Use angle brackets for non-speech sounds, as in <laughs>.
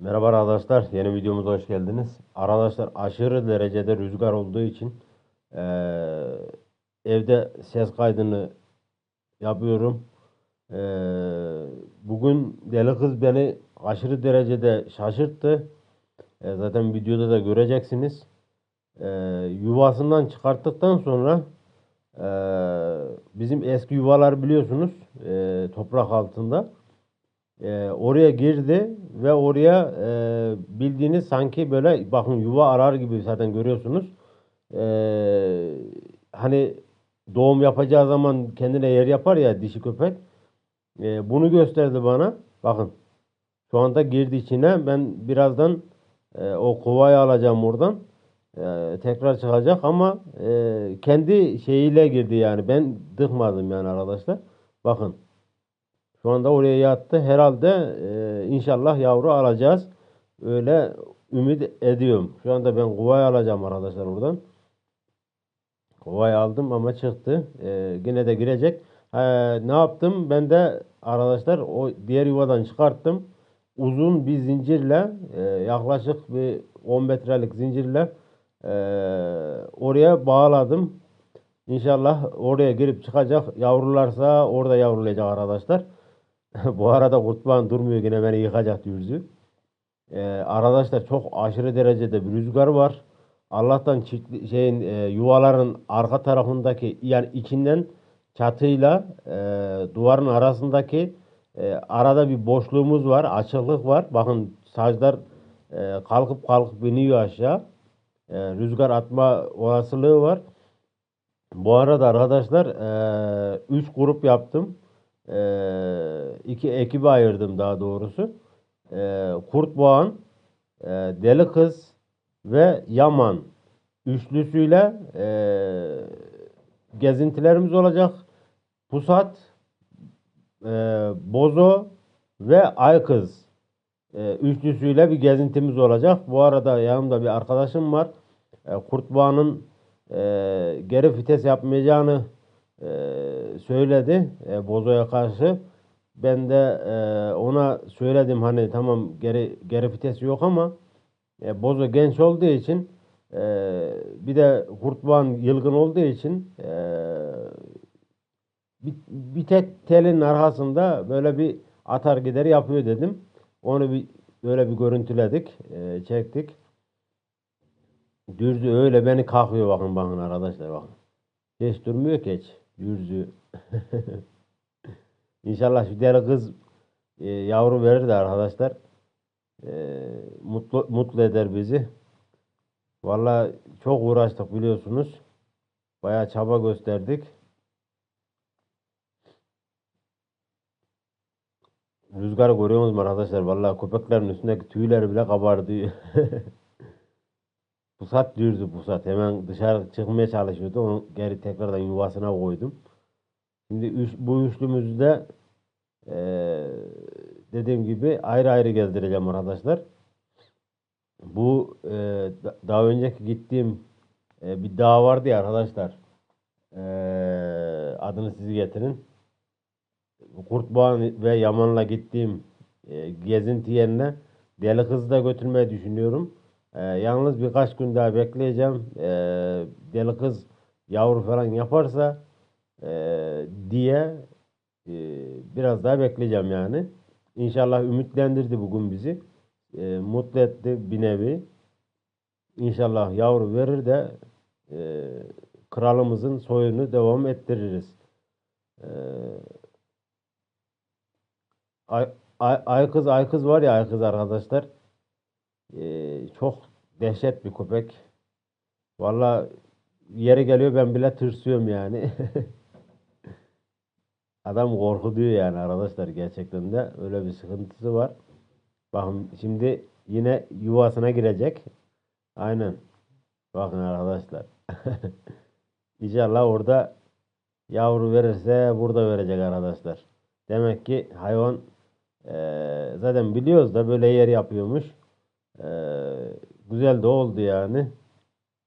Merhaba arkadaşlar, yeni videomuza hoş geldiniz. Arkadaşlar aşırı derecede rüzgar olduğu için eee, evde ses kaydını yapıyorum. Eee, bugün deli kız beni aşırı derecede şaşırttı. E, zaten videoda da göreceksiniz. Eee, yuvasından çıkarttıktan sonra eee, bizim eski yuvalar biliyorsunuz eee, toprak altında. Ee, oraya girdi ve oraya e, bildiğiniz sanki böyle bakın yuva arar gibi zaten görüyorsunuz. Ee, hani doğum yapacağı zaman kendine yer yapar ya dişi köpek. Ee, bunu gösterdi bana. Bakın şu anda girdi içine. Ben birazdan e, o kovayı alacağım oradan. Ee, tekrar çıkacak ama e, kendi şeyiyle girdi yani. Ben dıkmadım yani arkadaşlar. Bakın. Şu anda oraya yattı. Herhalde e, inşallah yavru alacağız. Öyle ümit ediyorum. Şu anda ben kovayı alacağım arkadaşlar oradan. Kovayı aldım ama çıktı. E, yine de girecek. E, ne yaptım? Ben de arkadaşlar o diğer yuvadan çıkarttım. Uzun bir zincirle e, yaklaşık bir 10 metrelik zincirle e, oraya bağladım. İnşallah oraya girip çıkacak. Yavrularsa orada yavrulayacak arkadaşlar. <laughs> Bu arada kurtlan durmuyor yine beni yıkacak dürzü. Ee, arkadaşlar çok aşırı derecede bir rüzgar var. Allah'tan çiftli, şeyin e, yuvaların arka tarafındaki yani içinden çatıyla e, duvarın arasındaki e, arada bir boşluğumuz var, açıklık var. Bakın saclar e, kalkıp kalkıp iniyor aşağı. E, rüzgar atma olasılığı var. Bu arada arkadaşlar 3 grup yaptım. E, iki ekibe ayırdım daha doğrusu. E, Kurt Boğan, e, Deli Kız ve Yaman üçlüsüyle e, gezintilerimiz olacak. Pusat, e, Bozo ve Aykız üçlüsüyle bir gezintimiz olacak. Bu arada yanımda bir arkadaşım var. Kurt Boğan'ın e, geri vites yapmayacağını e, söyledi e, Bozo'ya karşı. Ben de e, ona söyledim hani tamam geri geri vites yok ama e, Bozo genç olduğu için e, bir de Kurtban yılgın olduğu için e, bir, bir tek telin arkasında böyle bir atar gider yapıyor dedim. Onu bir böyle bir görüntüledik, e, çektik. Dürzü öyle beni kalkıyor bakın bakın arkadaşlar bakın. Hiç durmuyor ki hiç. Dürzü. <laughs> İnşallah şu deli kız e, yavru verir de arkadaşlar. E, mutlu, mutlu eder bizi. Vallahi çok uğraştık biliyorsunuz. Bayağı çaba gösterdik. Rüzgarı görüyor musunuz arkadaşlar? Vallahi köpeklerin üstündeki tüyleri bile kabardı. <laughs> Pusat dürdü pusat. Hemen dışarı çıkmaya çalışıyordu. Onu geri tekrardan yuvasına koydum. Şimdi üç, bu üçlümüzde eee dediğim gibi ayrı ayrı gezdireceğim arkadaşlar. Bu da- daha önceki gittiğim eee, bir dağ vardı ya arkadaşlar. Eee, adını siz getirin. Kurtboğan ve Yaman'la gittiğim eee, gezinti yerine deli kızı da götürmeyi düşünüyorum. Eee, yalnız birkaç gün daha bekleyeceğim. Eee, deli kız yavru falan yaparsa eee, diye eee, biraz daha bekleyeceğim yani. İnşallah ümitlendirdi bugün bizi. Eee, mutlu etti bir nevi. İnşallah yavru verir de eee, kralımızın soyunu devam ettiririz. Eee Ay, ay, Aykız Aykız var ya Aykız arkadaşlar. Ee, çok dehşet bir köpek. Valla yeri geliyor ben bile tırsıyorum yani. <laughs> Adam korkutuyor yani arkadaşlar gerçekten de öyle bir sıkıntısı var. Bakın şimdi yine yuvasına girecek. Aynen. Bakın arkadaşlar. <laughs> İnşallah orada yavru verirse burada verecek arkadaşlar. Demek ki hayvan eee, zaten biliyoruz da böyle yer yapıyormuş. Eee, güzel de oldu yani.